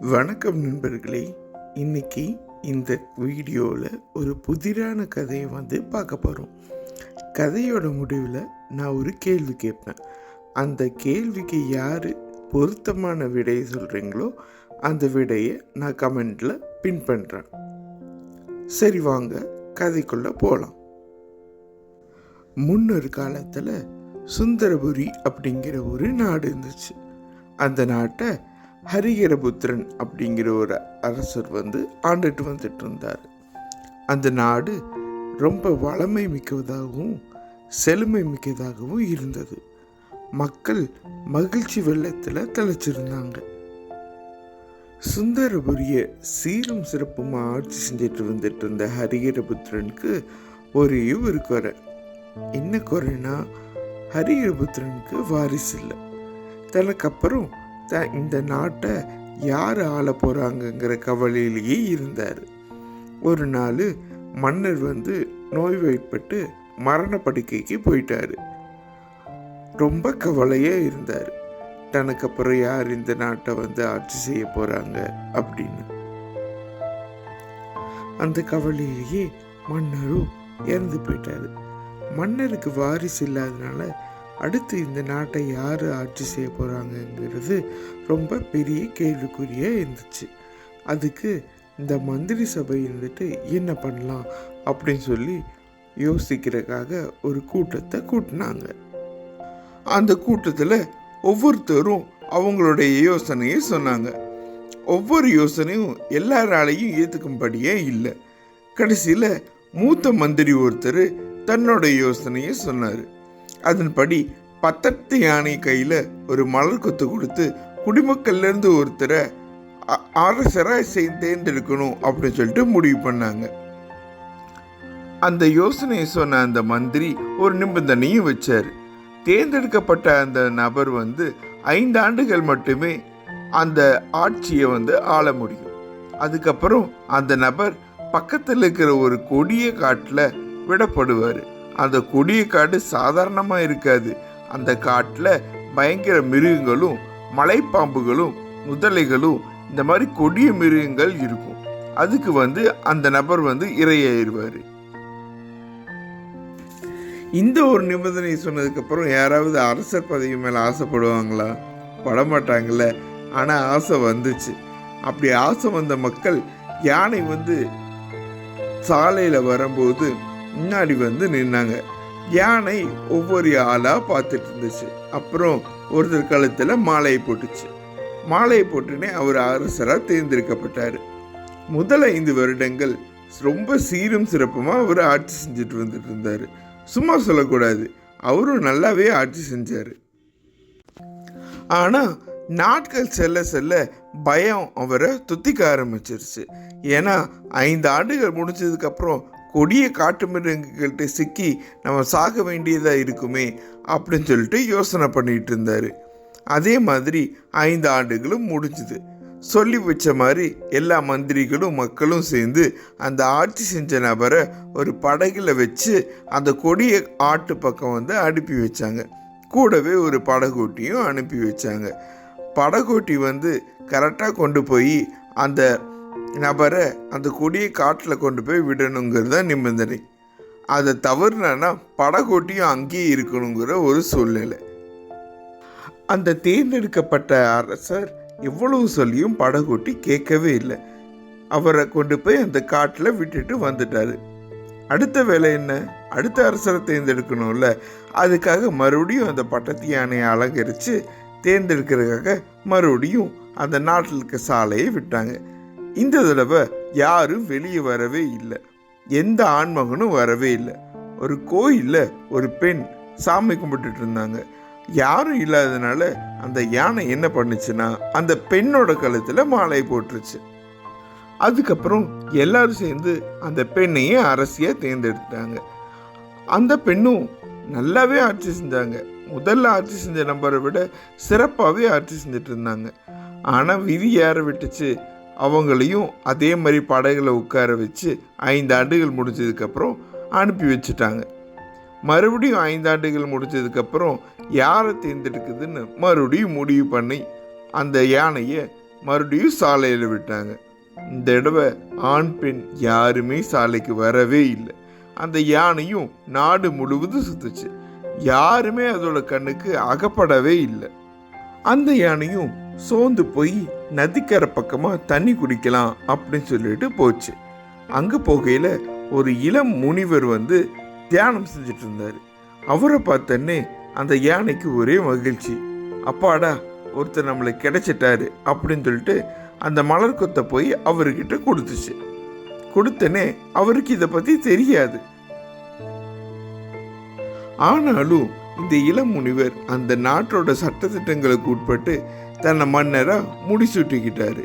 வணக்கம் நண்பர்களே. இன்னைக்கு இந்த வீடியோவில் ஒரு புதிரான கதையை வந்து பார்க்க போகிறோம் கதையோட முடிவில் நான் ஒரு கேள்வி கேட்பேன். அந்த கேள்விக்கு யார் பொருத்தமான விடையை சொல்கிறீங்களோ அந்த விடையை நான் கமெண்டில் பின் பண்ணுறேன் சரி வாங்க கதைக்குள்ளே போகலாம் முன்னொரு காலத்தில் சுந்தரபுரி அப்படிங்கிற ஒரு நாடு இருந்துச்சு. அந்த நாட்டை ஹரிகரபுத்திரன் அப்படிங்கிற ஒரு அரசர் வந்து ஆண்டுட்டு வந்துட்டு இருந்தார். அந்த நாடு ரொம்ப வளமை மிக்கதாகவும் செழுமை மிக்கதாகவும் இருந்தது. மக்கள் மகிழ்ச்சி வெள்ளத்தில் திளைச்சிருந்தாங்க. சுந்தரபுரிய சீரும் சிறப்புமா ஆட்சி செஞ்சுட்டு வந்துட்டு இருந்த ஹரிகரபுத்திரனுக்கு ஒரே ஒரு குறை. என்ன குறைனா ஹரிகரபுத்திரனுக்கு வாரிசு இல்லை. தனக்கு அப்புறம் த இந்த நாட்டை யார் ஆள போகிறாங்கங்கிற கவலையிலேயே இருந்தார். ஒரு நாள் மன்னர் வந்து நோய்வாய்ப்பட்டு மரண படுக்கைக்கு போயிட்டாரு. ரொம்ப கவலையாக இருந்தார். தனக்கு அப்புறம் யார் இந்த நாட்டை வந்து ஆட்சி செய்ய போகிறாங்க அப்படின்னு. அந்த கவலையிலேயே மன்னரும் இறந்து போயிட்டாரு. மன்னருக்கு வாரிசு இல்லாதனால அடுத்து இந்த நாட்டை யார் ஆட்சி செய்ய போகிறாங்கங்கிறது ரொம்ப பெரிய கேள்விக்குறியாக இருந்துச்சு. அதுக்கு இந்த மந்திரி சபை இருந்துட்டு என்ன பண்ணலாம் அப்படின்னு சொல்லி யோசிக்கிறதுக்காக ஒரு கூட்டத்தை கூட்டினாங்க. அந்த கூட்டத்தில் ஒவ்வொருத்தரும் அவங்களுடைய யோசனையை சொன்னாங்க. ஒவ்வொரு யோசனையும் எல்லாராலையும் ஏற்றுக்கும்படியே இல்லை. கடைசியில் மூத்த மந்திரி ஒருத்தர் தன்னோட யோசனையை சொன்னார். அதன்படி பத்தத்து யானை கையில் ஒரு மலர் கொத்து கொடுத்து குடிமக்கள்லேருந்து ஒருத்தரை அரசராக தேர்ந்தெடுக்கணும் அப்படின்னு சொல்லிட்டு முடிவு பண்ணாங்க. அந்த யோசனையை சொன்ன அந்த மந்திரி ஒரு நிபந்தனையும் வச்சார். தேர்ந்தெடுக்கப்பட்ட அந்த நபர் வந்து ஐந்து ஆண்டுகள் மட்டுமே அந்த ஆட்சியை வந்து ஆள முடியும். அதுக்கப்புறம் அந்த நபர் பக்கத்தில் இருக்கிற ஒரு கொடிய காட்டில் விடப்படுவார். அந்த கொடிய காடு சாதாரணமாக இருக்காது. அந்த காட்டில் பயங்கர மிருகங்களும் மலைப்பாம்புகளும் முதலைகளும் இந்த மாதிரி கொடிய மிருகங்கள் இருக்கும். அதுக்கு வந்து அந்த நபர் வந்து இரையாயிருவார். இந்த ஒரு நிபந்தனை சொன்னதுக்கப்புறம் யாராவது அரசர் பதவி மேலே ஆசைப்படுவாங்களா? படமாட்டாங்கல்ல. ஆனால் ஆசை வந்துச்சு. அப்படி ஆசை வந்த மக்கள் யானை வந்து சாலையில் வரும்போது முன்னாடி வந்து நின்னாங்க. யானை ஒவ்வொரு ஆளாக பார்த்துட்டு இருந்துச்சு அப்புறம் ஒருத்தர் கழுத்தில் மாலையை போட்டுச்சு. மாலையை போட்டுனே அவர் அரசராக தேர்ந்தெடுக்கப்பட்டார். முதல் ஐந்து வருடங்கள் ரொம்ப சீரும் சிறப்புமாக அவர் ஆட்சி செஞ்சுட்டு வந்துட்டு இருந்தார் சும்மா சொல்லக்கூடாது. அவரும் நல்லாவே ஆட்சி செஞ்சார். ஆனால் நாட்கள் செல்ல செல்ல பயம் அவரை துத்திக்க ஆரம்பிச்சிருச்சு. ஏன்னா ஐந்து ஆண்டுகள் முடிஞ்சதுக்கப்புறம் கொடிய காட்டு மிருகங்கள்கிட்ட சிக்கி நம்ம சாக வேண்டியதாக இருக்குமே அப்படின்னு சொல்லிட்டு யோசனை பண்ணிட்டு இருந்தார். அதே மாதிரி ஐந்து ஆண்டுகளும் முடிஞ்சுது. சொல்லி வச்ச மாதிரி எல்லா மந்திரிகளும் மக்களும் சேர்ந்து அந்த ஆட்சி செஞ்ச நபரை ஒரு படகுல வச்சு அந்த கொடிய ஆட்டு பக்கம் வந்து அனுப்பி வச்சாங்க. கூடவே ஒரு படகோட்டியும் அனுப்பி வச்சாங்க. படகோட்டி வந்து கரெக்டாக கொண்டு போய் அந்த நபரை அந்த கொடியை காட்டில் கொண்டு போய் விடணுங்கிறது தான் நிபந்தனை. அதை தவறுனா படகோட்டியும் அங்கேயே இருக்கணுங்கிற ஒரு சூழ்நிலை. அந்த தேர்ந்தெடுக்கப்பட்ட அரசர் எவ்வளவு சொல்லியும் படகோட்டி கேட்கவே இல்லை. அவரை கொண்டு போய் அந்த காட்டில் விட்டுட்டு வந்துட்டாரு. அடுத்த வேலை என்ன? அடுத்த அரசரை தேர்ந்தெடுக்கணும்ல. அதுக்காக மறுபடியும் அந்த பட்டத்து யானையை அலங்கரித்து தேர்ந்தெடுக்கிறதுக்காக மறுபடியும் அந்த நாட்டில் இருக்க சாலையை விட்டாங்க. இந்த தடவை யாரும் வெளியே வரவே இல்லை. எந்த ஆண்மகனும் வரவே இல்லை. ஒரு கோயிலில் ஒரு பெண் சாமி கும்பிட்டுட்டு இருந்தாங்க. யாரும் இல்லாததுனால அந்த யானை என்ன பண்ணுச்சுன்னா அந்த பெண்ணோட கழுத்தில் மாலை போட்டுருச்சு. அதுக்கப்புறம் எல்லாரும் சேர்ந்து அந்த பெண்ணையே அரசியாக தேர்ந்தெடுத்தாங்க. அந்த பெண்ணும் நல்லாவே ஆட்சி செஞ்சாங்க. முதல்ல ஆட்சி செஞ்ச நம்பரை விட சிறப்பாகவே ஆட்சி செஞ்சுட்டு இருந்தாங்க. ஆனால் விதி யாரை விட்டுச்சு? அவங்களையும் அதே மாதிரி படகுல உட்கார வச்சு ஐந்து ஆண்டுகள் முடிஞ்சதுக்கப்புறம் அனுப்பி வச்சுட்டாங்க. மறுபடியும் ஐந்தாண்டுகள் முடிஞ்சதுக்கப்புறம் யாரை தேர்ந்தெடுக்குதுன்னு மறுபடியும் முடிவு பண்ணி அந்த யானையை மறுபடியும் சாலையில் விட்டாங்க. இந்த தடவை ஆண் பெண் யாருமே சாலைக்கு வரவே இல்லை. அந்த யானையும் நாடு முழுவதும் சுத்துச்சு. யாருமே அதோட கண்ணுக்கு அகப்படவே இல்லை. அந்த யானையும் சோர்ந்து போய் நதிக்கரை பக்கமா தண்ணி குடிக்கலாம் அப்படின்னு சொல்லிட்டு போச்சு. அங்க போகையில ஒரு இளம் முனிவர் வந்து தியானம் செஞ்சுட்டு இருந்தாரு. அவரை பார்த்தோன்னே அந்த யானைக்கு ஒரே மகிழ்ச்சி. அப்பாடா ஒருத்தர் நம்மளுக்கு கிடைச்சிட்டாரு அப்படின்னு சொல்லிட்டு அந்த மலர் கொத்தை போய் அவர்கிட்ட கொடுத்துச்சு. கொடுத்தனே அவருக்கு இதை பத்தி தெரியாது. ஆனாலும் இந்த இளம் முனிவர் அந்த நாட்டோட சட்டத்திட்டங்களுக்கு உட்பட்டு தன்னை மன்னரா முடிசூட்டிக்கிட்டாரு.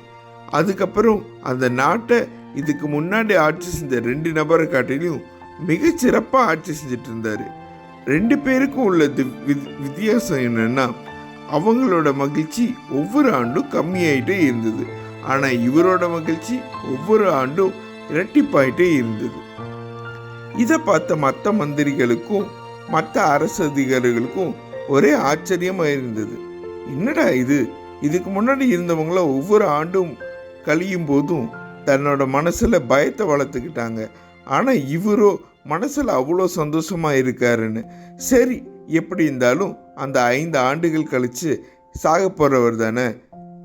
அதுக்கப்புறம் அந்த நாட்டை இதுக்கு முன்னாடி ஆட்சி செஞ்ச ரெண்டு நபரை காட்டிலையும் மிகச்சிறப்பாக ஆட்சி செஞ்சுட்டு இருந்தாரு ரெண்டு பேருக்கும் உள்ளது வி- வித்தியாசம் என்னன்னா அவங்களோட மகிழ்ச்சி ஒவ்வொரு ஆண்டும் கம்மியாயிட்டே இருந்தது. ஆனால் இவரோட மகிழ்ச்சி ஒவ்வொரு ஆண்டும் இரட்டிப்பாயிட்டே இருந்தது. இதை பார்த்த மற்ற மந்திரிகளுக்கும் மற்ற அரசு அதிகாரிகளுக்கும் ஒரே ஆச்சரியமாக இருந்தது. என்னடா இது? இதுக்கு முன்னாடி இருந்தவங்கள ஒவ்வொரு ஆண்டும் கழியும் போதும் தன்னோட மனசில் பயத்தை வளர்த்துக்கிட்டாங்க. ஆனால் இவரோ மனசில் அவ்வளோ சந்தோஷமாக இருக்காருன்னு. சரி எப்படி இருந்தாலும் அந்த ஐந்து ஆண்டுகள் கழித்து சாக போகிறவர் தானே.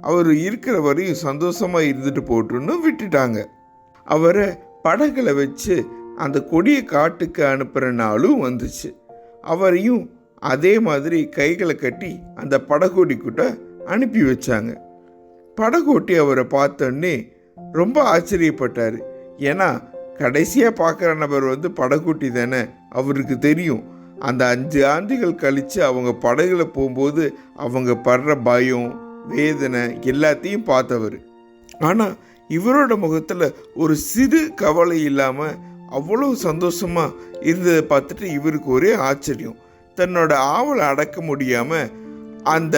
அவர் இருக்கிற வரையும் சந்தோஷமாக இருந்துட்டு போட்டுன்னு விட்டுட்டாங்க. அவரை படகளை வச்சு அந்த கொடிய காட்டுக்கு அனுப்புகிற நாளும் வந்துச்சு. அவரையும் அதே மாதிரி கைகளை கட்டி அந்த படகோடி கிட்ட அனுப்பி வச்சாங்க. படகோட்டி அவரை பார்த்தோன்னே ரொம்ப ஆச்சரியப்பட்டார். ஏன்னா கடைசியாக பார்க்குற நபர் வந்து படகோட்டி தானே அவருக்கு தெரியும். அந்த அஞ்சு ஆண்டுகள் கழித்து அவங்க படகுல போகும்போது அவங்க படுற பயம் வேதனை எல்லாத்தையும் பார்த்தவர். ஆனால் இவரோட முகத்தில் ஒரு சிறு கவலை இல்லாமல் அவ்வளோ சந்தோஷமாக இருந்ததை பார்த்துட்டு இவருக்கு ஒரே ஆச்சரியம். தன்னோட ஆவலை அடக்க முடியாமல் அந்த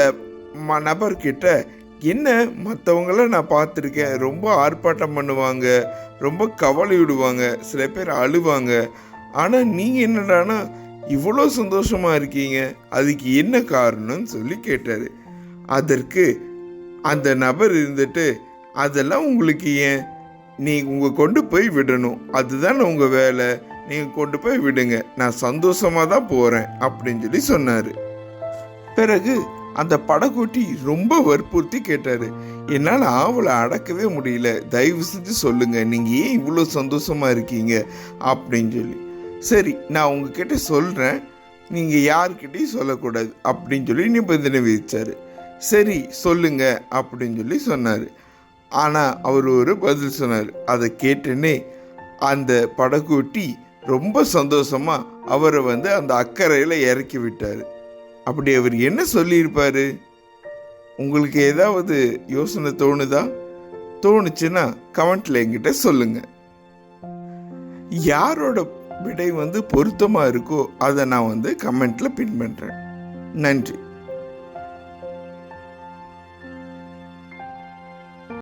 நபர்கிட்ட என்ன மற்றவங்கள நான் பார்த்துருக்கேன். ரொம்ப ஆர்ப்பாட்டம் பண்ணுவாங்க. ரொம்ப கவலை விடுவாங்க. சில பேர் அழுவாங்க. ஆனால் நீங்கள் என்னடானா இவ்வளோ சந்தோஷமாக இருக்கீங்க. அதுக்கு என்ன காரணம்னு சொல்லி கேட்டார். அதற்கு அந்த நபர் இருந்துட்டு அதெல்லாம் உங்களுக்கு ஏன்? நீ உங்கள் கொண்டு போய் விடணும். அதுதான் உங்கள் வேலை. நீங்கள் கொண்டு போய் விடுங்க. நான் சந்தோஷமா தான் போகிறேன் அப்படின்னு சொல்லி சொன்னார். பிறகு அந்த படகோட்டி ரொம்ப வற்புறுத்தி கேட்டாரு. என்னால் ஆவலை அடக்கவே முடியல. தயவு செஞ்சு சொல்லுங்க. நீங்கள் ஏன் இவ்வளோ சந்தோஷமா இருக்கீங்க? அப்படின்னு சொல்லி. சரி நான் உங்ககிட்ட சொல்கிறேன் நீங்கள் யார்கிட்டயும் சொல்லக்கூடாது அப்படின்னு சொல்லி நிபந்தனை விதித்தார் சரி சொல்லுங்க அப்படின்னு சொல்லி சொன்னார். ஆனால் அவர் ஒரு பதில் சொன்னார். அதை கேட்டனே அந்த படகோட்டி ரொம்ப சந்தோஷமாக அவரை வந்து அந்த அக்கறையில் இறக்கி விட்டார். அப்படி அவர் என்ன சொல்லியிருப்பாரு? உங்களுக்கு ஏதாவது யோசனை தோணுதா? தோணுச்சுன்னா கமெண்ட்ல என்கிட்ட சொல்லுங்க. யாரோட விடை வந்து பொருத்தமாக இருக்கோ அதை நான் வந்து கமெண்ட்ல பின் பண்றேன். நன்றி.